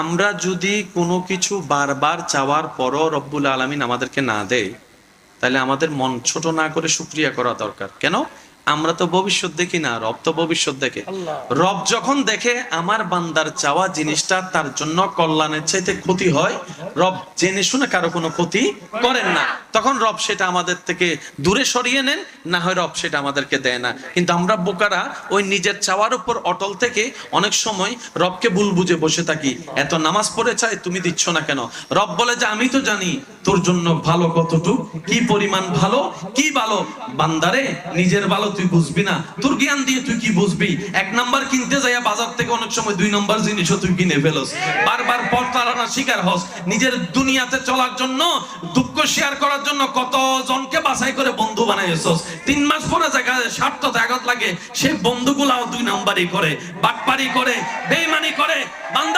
আমরা যদি কোনো কিছু বারবার চাওয়ার পরও রব্বুল আলমিন আমাদেরকে না দেয়, তাহলে আমাদের মন ছোট না করে শুক্রিয়া করা দরকার। কেন? আমরা তো ভবিষ্যৎ দেখি না রব তো ভবিষ্যৎ দেখে। রব যখন দেখে আমার বান্দার চাওয়া জিনিসটা তার জন্য কল্যাণের চাইতে ক্ষতি হয় রব জেনে শুনে কারও কোনো ক্ষতি করেন না। তখন রব সেটা আমাদের থেকে দূরে সরিয়ে নেন না হয় রব সেটা আমাদেরকে দেয় না। কিন্তু আমরা বোকারা ওই নিজের চাওয়ার উপর অটল থেকে অনেক সময় রবকে ভুল বুঝে বসে থাকি। এত নামাজ পড়ে চাই তুমি দিচ্ছ না কেন? রব বলে যে আমি তো জানি তোর জন্য ভালো কতটুক কি পরিমাণ ভালো কি ভালো। বান্দারে নিজের ভালো তুই বুঝবি না? তোর জ্ঞান দিয়ে তুই কি বুঝবি? এক নাম্বার কিনতে যাইয়া বাজার থেকে অনেক সময় দুই নাম্বার জিনিসও তুই কিনে ফেলস। বারবার পরতারানা শিকার হস। নিজের দুনিয়াতে চলার জন্য, দুঃখ শেয়ার করার জন্য কত জনকে বাছাই করে বন্ধু বানাইছস। তিন মাস পরে জায়গায় স্বার্থ ত্যাগত লাগে। সেই বন্ধুগুলাও দুই নাম্বারই করে, বাটপারি করে, বেইমানি করে বান্দা